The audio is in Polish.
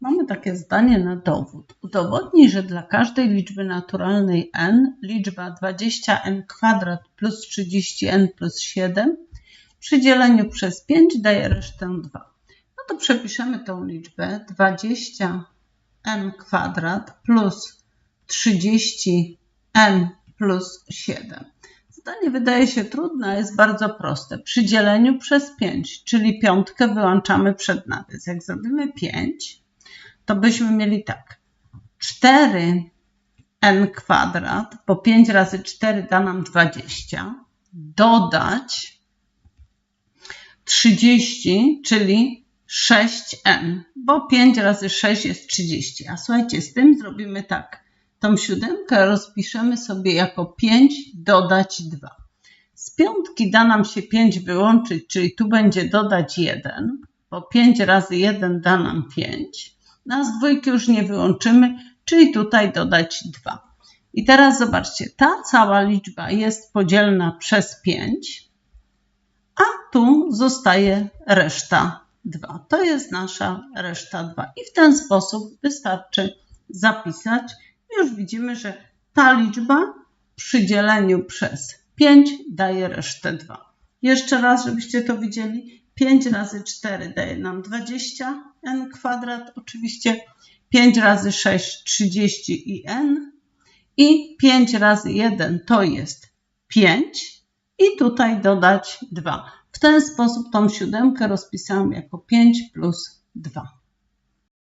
Mamy takie zdanie na dowód. Udowodnij, że dla każdej liczby naturalnej n liczba 20n kwadrat plus 30n plus 7 przy dzieleniu przez 5 daje resztę 2. No to przepiszemy tą liczbę 20n kwadrat plus 30n plus 7. Zdanie wydaje się trudne, a jest bardzo proste. Przy dzieleniu przez 5, czyli piątkę wyłączamy przed nawias. Jak zrobimy 5, to byśmy mieli tak. 4n kwadrat, bo 5 razy 4 da nam 20, dodać 30, czyli 6n, bo 5 razy 6 jest 30. A słuchajcie, z tym zrobimy tak. Tą siódemkę rozpiszemy sobie jako 5 dodać 2. Z piątki da nam się 5 wyłączyć, czyli tu będzie dodać 1, bo 5 razy 1 da nam 5. No, z dwójki już nie wyłączymy, czyli tutaj dodać 2. I teraz zobaczcie, ta cała liczba jest podzielna przez 5, a tu zostaje reszta 2. To jest nasza reszta 2. I w ten sposób wystarczy zapisać. Już widzimy, że ta liczba przy dzieleniu przez 5 daje resztę 2. Jeszcze raz, żebyście to widzieli. 5 razy 4 daje nam 20 n kwadrat, oczywiście 5 razy 6 30 i n i 5 razy 1 to jest 5 i tutaj dodać 2. W ten sposób tą siódemkę rozpisałam jako 5 plus 2.